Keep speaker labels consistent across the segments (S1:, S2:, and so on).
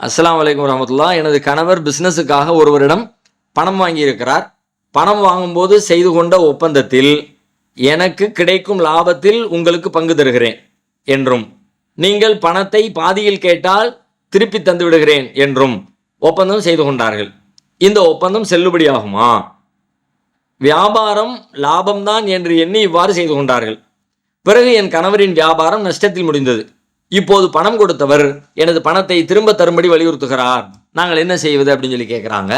S1: அஸ்லாம் வலைக்கம் வரமத்துல்லா எனது கணவர் பிஸ்னஸுக்காக ஒருவரிடம் பணம் வாங்கியிருக்கிறார். பணம் வாங்கும்போது செய்து கொண்ட ஒப்பந்தத்தில் எனக்கு கிடைக்கும் லாபத்தில் உங்களுக்கு பங்கு தருகிறேன் என்றும் நீங்கள் பணத்தை பாதியில் கேட்டால் திருப்பி தந்து விடுகிறேன் என்றும் ஒப்பந்தம் செய்து கொண்டார்கள். இந்த ஒப்பந்தம் செல்லுபடியாகுமா? வியாபாரம் லாபம்தான் என்று எண்ணி இவ்வாறு செய்து கொண்டார்கள். பிறகு என் கணவரின் வியாபாரம் நஷ்டத்தில் முடிந்தது. இப்போது பணம் கொடுத்தவர் எனது பணத்தை திரும்ப தரும்படி வலியுறுத்துகிறார். நாங்கள் என்ன செய்வது அப்படின்னு சொல்லி கேட்குறாங்க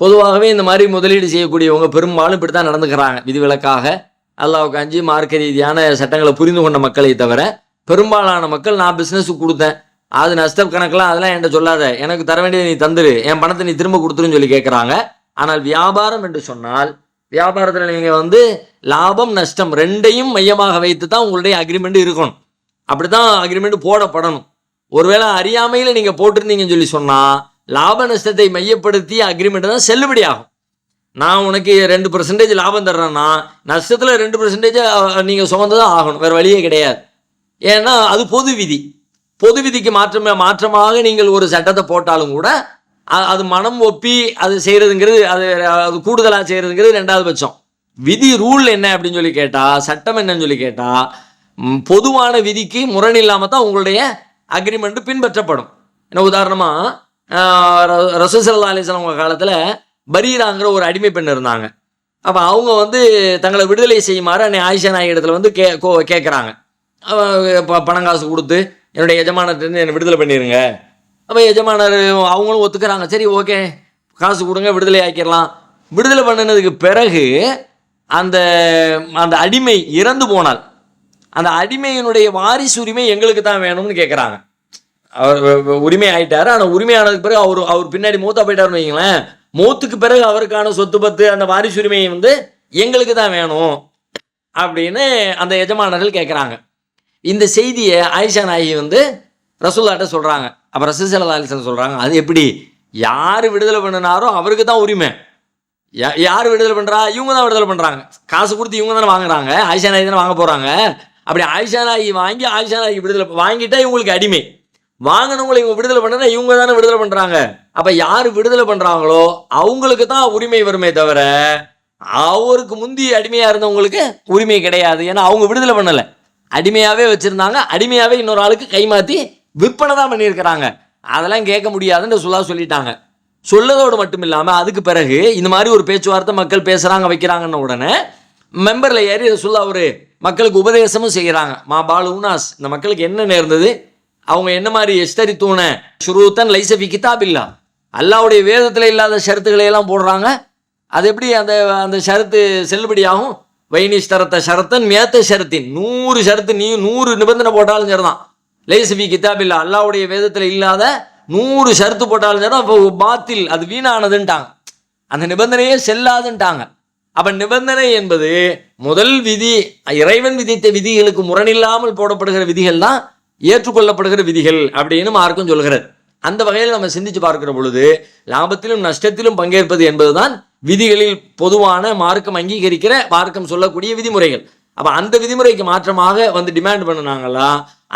S1: பொதுவாகவே இந்த மாதிரி முதலீடு செய்யக்கூடியவங்க பெரும்பாலும் இப்படி தான் நடந்துக்கிறாங்க. விதிவிலக்காக அல்லாவுக்கு அஞ்சு மார்க்க ரீதியான சட்டங்களை புரிந்து கொண்ட மக்களை தவிர பெரும்பாலான மக்கள் நான் பிஸ்னஸுக்கு கொடுத்தேன். அது நஷ்டம் கணக்கெலாம் அதெல்லாம் என்கிட்ட சொல்லாத. எனக்கு தர வேண்டியதை நீ தந்துரு. என் பணத்தை நீ திரும்ப கொடுத்துருன்னு சொல்லி கேட்குறாங்க ஆனால் வியாபாரம் என்று சொன்னால் வியாபாரத்தில் நீங்கள் வந்து லாபம் நஷ்டம் ரெண்டையும் மையமாக வைத்து தான் உங்களுடைய அக்ரிமெண்ட் இருக்கணும். அப்படி தான் அக்ரிமெண்ட் போடப்படணும். ஒருவேளை அறியாமையில் நீங்கள் போட்டிருந்தீங்கன்னு சொல்லி சொன்னால் லாப நஷ்டத்தை மையப்படுத்தி அக்ரிமெண்ட் தான் செல்லுபடி ஆகும். நான் உனக்கு ரெண்டு பர்சன்டேஜ் லாபம் தர்றேன்னா நஷ்டத்தில் ரெண்டு பர்சன்டேஜ் நீங்கள் சுமந்து தான் ஆகணும். வேறு வழியே கிடையாது. ஏன்னா அது பொது விதி. பொது விதிக்கு மாற்றமே மாற்றமாக நீங்கள் ஒரு சட்டத்தை போட்டாலும் கூட அது மனம் ஒப்பி அது செய்கிறதுங்கிறது அது அது கூடுதலாக செய்கிறதுங்கிறது ரெண்டாவது பட்சம். விதி ரூல் என்ன அப்படின்னு சொல்லி கேட்டால் சட்டம் என்னன்னு சொல்லி கேட்டால் பொதுவான விதிக்கு முரண் இல்லாமல் தான் உங்களுடைய அக்ரிமெண்ட்டு பின்பற்றப்படும். என்ன உதாரணமாக ரசூசல்லா அலிஸ்லாம் உங்கள் காலத்தில் பரீராங்கிற ஒரு அடிமை பெண் இருந்தாங்க. அப்போ அவங்க வந்து தங்களை விடுதலை செய்யுமாறு அன்னை ஆயிஷா நாயகி இடத்துல வந்து கே கோ கேட்குறாங்க பணம் காசு கொடுத்து என்னுடைய எஜமானர்கிட்ட என்னை விடுதலை பண்ணிடுங்க அப்போ எஜமானர் அவங்களும் ஒத்துக்கிறாங்க. சரி ஓகே. காசு கொடுங்க விடுதலை ஆக்கிடலாம். விடுதலை பண்ணினதுக்கு பிறகு அந்த அந்த அடிமை இறந்து போனால் அந்த அடிமையினுடைய வாரிசு உரிமை எங்களுக்கு தான் வேணும்னு கேட்குறாங்க அவர் உரிமை ஆயிட்டாரு ஆனால் உரிமையானதுக்கு பிறகு அவர் அவர் பின்னாடி மூத்தா போயிட்டாருன்னு வைங்களேன் மூத்துக்கு பிறகு அவருக்கான சொத்து பத்து அந்த வாரிசு உரிமையை வந்து எங்களுக்கு தான் வேணும் அப்படின்னு அந்த எஜமானர்கள் கேட்குறாங்க இந்த செய்தியை ஆயிஷா நாயகி வந்து ரசூல்லாட்ட சொல்கிறாங்க அப்போ ரசூசல்லா அலிசன் சொல்கிறாங்க அது எப்படி? யார் விடுதலை பண்ணினாரோ அவருக்கு தான் உரிமை. யா- யார் விடுதலை பண்ணுறா இவங்க தான் விடுதலை பண்ணுறாங்க காசு கொடுத்து இவங்க தானே வாங்குறாங்க. ஆயிஷா நாயகி தானே வாங்க போகிறாங்க அப்படி ஆயிஷா நாயகி வாங்கி ஆயிஷா நாயகி விடுதலை வாங்கிட்டா இவங்களுக்கு அடிமை. வாங்கினவங்களை இவங்க விடுதலை பண்ணனா இவங்க தானே விடுதலை பண்ணுறாங்க அப்போ யார் விடுதலை பண்ணுறாங்களோ அவங்களுக்கு தான் உரிமை வருமே தவிர அவருக்கு முந்தி அடிமையாக இருந்தவங்களுக்கு உரிமை கிடையாது. ஏன்னா அவங்க விடுதலை பண்ணலை. அடிமையாகவே வச்சுருந்தாங்க. அடிமையாகவே இன்னொரு ஆளுக்கு கைமாற்றி விற்பனை தான் பண்ணியிருக்கிறாங்க. அதெல்லாம் கேட்க முடியாதுன்னு சொல்லா சொல்லிட்டாங்க. சொல்லதோடு மட்டும் இல்லாமல் அதுக்கு பிறகு இந்த மாதிரி ஒரு பேச்சுவார்த்தை மக்கள் பேசுகிறாங்க வைக்கிறாங்கன்ன உடனே மெம்பரில் ஏறி ரசுல்லா ஒரு மக்களுக்கு உபதேசமும் செய்கிறாங்க மா பாலு உனாஸ் இந்த மக்களுக்கு என்ன நேர்ந்தது? அவங்க என்ன மாதிரி எஸ்தரி தூணை? ஷுரூத்தன் லைசபி கிதாப் இல்லா. அல்லாவுடைய வேதத்தில் இல்லாத ஷரத்துக்களை எல்லாம் போடுறாங்க. அது எப்படி அந்த அந்த ஷரத்து செல்லுபடியாகும்? வைனிஷ்டரத்த ஷரத்தன் மேத்த ஷரத்தின். நூறு ஷரத்து நீ நூறு நிபந்தனை போட்டாலும் சரிதான். லைசபி கிதாப் இல்லா. அல்லாவுடைய வேதத்தில் இல்லாத நூறு ஷரத்து போட்டாலும் சரிதான். பாத்தில் அது வீணானதுன்ட்டாங்க. அந்த நிபந்தனையே செல்லாதுன்ட்டாங்க. அப்ப நிபந்தனை என்பது முதல் விதி இறைவன் விதித்த விதிகளுக்கு முரணில்லாமல் போடப்படுகிற விதிகள் தான் ஏற்றுக்கொள்ளப்படுகிற விதிகள் அப்படின்னு மார்க்கம் சொல்கிறது. அந்த வகையில் நம்ம சிந்திச்சு பார்க்கிற பொழுது லாபத்திலும் நஷ்டத்திலும் பங்கேற்பது என்பதுதான் விதிகளில் பொதுவான மார்க்கம் அங்கீகரிக்கிற மார்க்கம் சொல்லக்கூடிய விதிமுறைகள். அப்ப அந்த விதிமுறைக்கு மாற்றமாக வந்து டிமாண்ட் பண்ணினாங்களா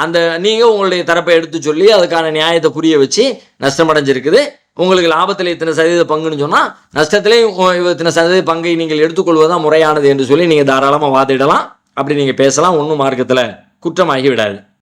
S1: அந்த நீங்க உங்களுடைய தரப்பை எடுத்து சொல்லி அதுக்கான நியாயத்தை புரிய வச்சு நஷ்டம் அடைஞ்சிருக்குது உங்களுக்கு லாபத்தில் இத்தனை சதவீத பங்குன்னு சொன்னால் நஷ்டத்திலேயும் இத்தனை சதவீத பங்கை நீங்கள் எடுத்துக்கொள்வதுதான் முறையானது என்று சொல்லி நீங்கள் தாராளமாக வாதிடலாம். அப்படி நீங்கள் பேசலாம் ஒன்றும் மார்க்கத்தில் குற்றமாகி விடாது.